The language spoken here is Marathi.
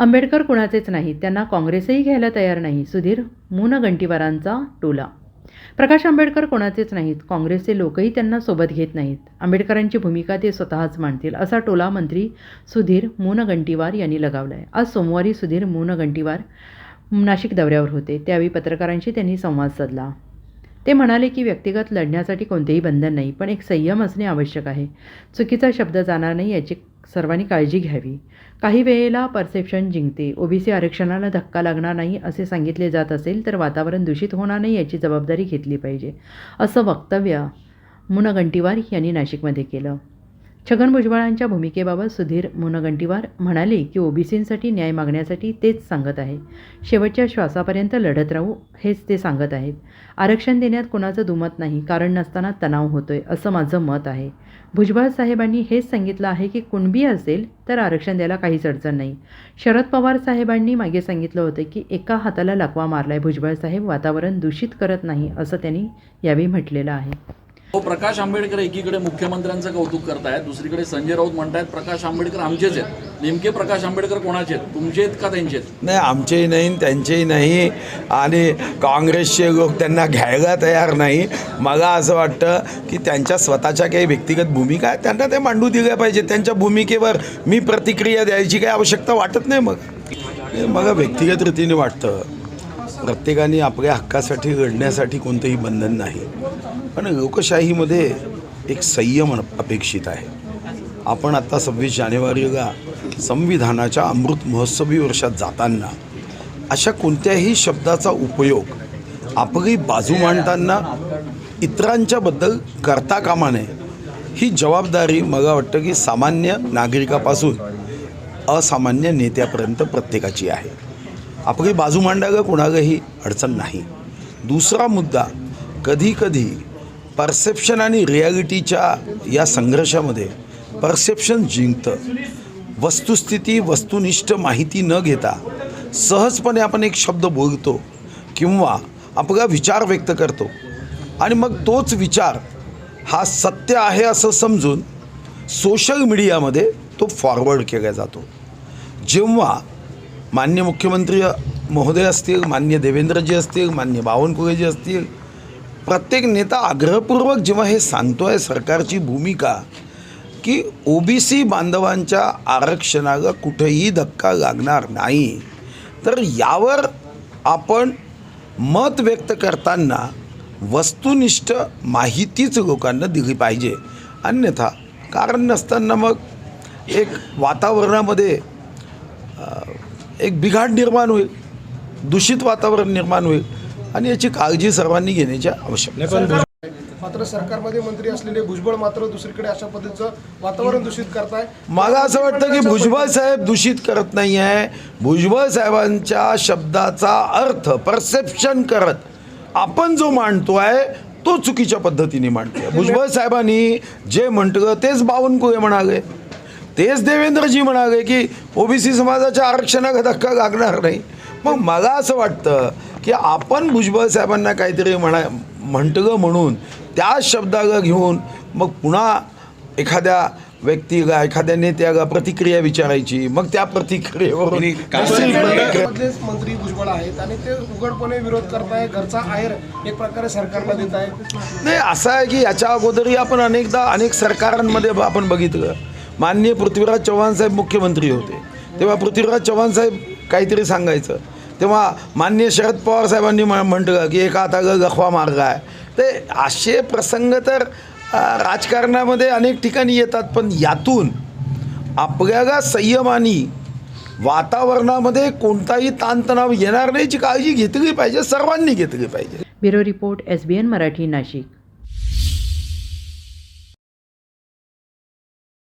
आंबेडकर कुणाचेच नाहीत. त्यांना काँग्रेसही घ्यायला तयार नाही. सुधीर मूनगंटीवारांचा टोला. प्रकाश आंबेडकर कोणाचेच नाहीत. काँग्रेसचे लोकही त्यांना सोबत घेत नाहीत. आंबेडकरांची भूमिका ते स्वतःच मांडतील असा टोला मंत्री सुधीर मूनगंटीवार यांनी लगावला आहे आज सोमवारी सुधीर मूनगंटीवार नाशिक दौऱ्यावर होते. त्यावेळी पत्रकारांशी त्यांनी संवाद साधला. ते म्हणाले की व्यक्तिगत लढण्यासाठी कोणतेही बंधन नाही पण एक संयम असणे आवश्यक आहे. चुकीचा शब्द जाणार नाही याची सर्वांनी काळजी घ्यावी. काही वेळेला परसेप्शन जिंकते. ओबीसी आरक्षणाला धक्का लागणार नाही असे सांगितले जात असेल तर वातावरण दूषित होणार नाही याची जबाबदारी घेतली पाहिजे. असं वक्तव्य मुनगंटीवार यांनी नाशिकमध्ये केलं. छगन भुजबळांच्या भूमिकेबाबत सुधीर मुनगंटीवार म्हणाले की ओबीसींसाठी न्याय मागण्यासाठी तेच सांगत आहे. शेवटच्या श्वासापर्यंत लढत राहू हेच ते सांगत आहेत. आरक्षण देण्यात कोणाचं दुमत नाही कारण नसताना तणाव होतोय असं माझं मत आहे. भुजबळ साहेबांनी हेच सांगितलं आहे की कुणबी असेल तर आरक्षण द्यायला काहीच अडचण नाही. शरद पवार साहेबांनी मागे सांगितलं होतं की एका हाताला लकवा मारलाय भुजबळ साहेब वातावरण दूषित करत नाही असं त्यांनी यावेळी म्हटलेलं आहे. हो प्रकाश आंबेडकर एकीकडे मुख्यमंत्र्यांचं कौतुक करतायत दुसरीकडे संजय राऊत म्हणतायत प्रकाश आंबेडकर आमचेच आहेत. नेमके प्रकाश आंबेडकर कोणाचे आहेत? तुमचे आहेत का त्यांचे आहेत? नाही आमचेही नाही त्यांचेही नाही. आणि काँग्रेसचे लोक त्यांना घ्यायला तयार नाही. मला असं वाटतं की त्यांच्या स्वतःच्या काही व्यक्तिगत भूमिका आहेत त्यांना ते मांडू दिल्या पाहिजे. त्यांच्या भूमिकेवर मी प्रतिक्रिया द्यायची काही आवश्यकता वाटत नाही मग. हे मला व्यक्तिगत रीतीने वाटतं. प्रत्येकाने आपल्या हक्कासाठी लढण्यासाठी कोणतंही बंधन नाही. पण लोकशाहीमध्ये एक संयम अपेक्षित आहे. आपण आत्ता सव्वीस जानेवारीला संविधानाच्या अमृत महोत्सवी वर्षात जाताना अशा कोणत्याही शब्दाचा उपयोग आपली बाजू मांडताना इतरांच्याबद्दल करता कामा नये ही जबाबदारी मला वाटतं की सामान्य नागरिकापासून असामान्य नेत्यापर्यंत प्रत्येकाची आहे. आपली बाजू मांडायला कोणालाही अडचण नाही. दुसरा मुद्दा कधीकधी परसेप्शन आणि रिॲलिटीच्या या संघर्षामध्ये परसेप्शन जिंकतं. वस्तुस्थिती वस्तुनिष्ठ माहिती न घेता सहजपणे आपण एक शब्द बोलतो किंवा आपला विचार व्यक्त करतो. आणि मग तोच विचार हा सत्य आहे असं समजून सोशल मीडियामध्ये तो फॉरवर्ड केला जातो. जेव्हा मान्य मुख्यमंत्री महोदय असतील मान्य देवेंद्रजी असतील मान्य बावनकुळेजी असतील प्रत्येक नेता आग्रहपूर्वक जेव्हा हे सांगतो आहे सरकारची भूमिका की ओ बी सी बांधवांच्या आरक्षणाला कुठेही धक्का लागणार नाही तर यावर आपण मत व्यक्त करताना वस्तुनिष्ठ माहितीच लोकांना दिली पाहिजे. अन्यथा कारण नसताना मग एक वातावरणामध्ये एक बिघाड निर्माण होईल दूषित वातावरण निर्माण होईल आणि याची काळजी सर्वांनी घेण्याची आवश्यकता आहे. मात्र सरकारमध्ये मंत्री असलेले भुजबळ मात्र दुसरीकडे अशा पद्धतीचं वातावरण दूषित करताय. मला असं वाटतं की भुजबळ साहेब दूषित करत नाही आहे भुजबळ साहेबांच्या शब्दाचा अर्थ परसेप्शन करत आपण जो मांडतो आहे तो चुकीच्या पद्धतीने मांडतोय. भुजबळ साहेबांनी जे म्हटलं तेच बावनकुळे म्हणाले. तेच देवेंद्रजी म्हणाले की ओबीसी समाजाच्या आरक्षणाला धक्का लागणार नाही. मग मला असं वाटतं की आपण भुजबळ साहेबांना काहीतरी म्हणा म्हटलं म्हणून त्या शब्दाला घेऊन मग पुन्हा एखाद्या व्यक्तीला एखाद्या नेत्याला प्रतिक्रिया विचारायची मग त्या प्रतिक्रियेवरून दुसरी प्रतिक्रिया मधलेच मंत्री भुजबळ आहेत आणि ते उघडपणे विरोध करताय घरचा आहेर एक प्रकारे सरकारला देत आहे नाही असं आहे की याच्या अगोदरही आपण अनेकदा अनेक सरकारांमध्ये ब- आपण बघितलं. माननीय पृथ्वीराज चव्हाण साहेब मुख्यमंत्री होते. तेव्हा पृथ्वीराज चव्हाण साहेब काहीतरी सांगायचं. तेव्हा माननीय शरद पवार साहेबांनी म्ह- म्हटलं की एका आता गखवा मार्ग आहे. ते असे प्रसंग तर राजकारणामध्ये अनेक ठिकाणी येतात पण यातून आपल्याला संयमानी वातावरणामध्ये कोणताही ताणतणाव येणार नाही याची काळजी घेतली पाहिजे सर्वांनी घेतली पाहिजे. Bureau report S B N Marathi Nashik.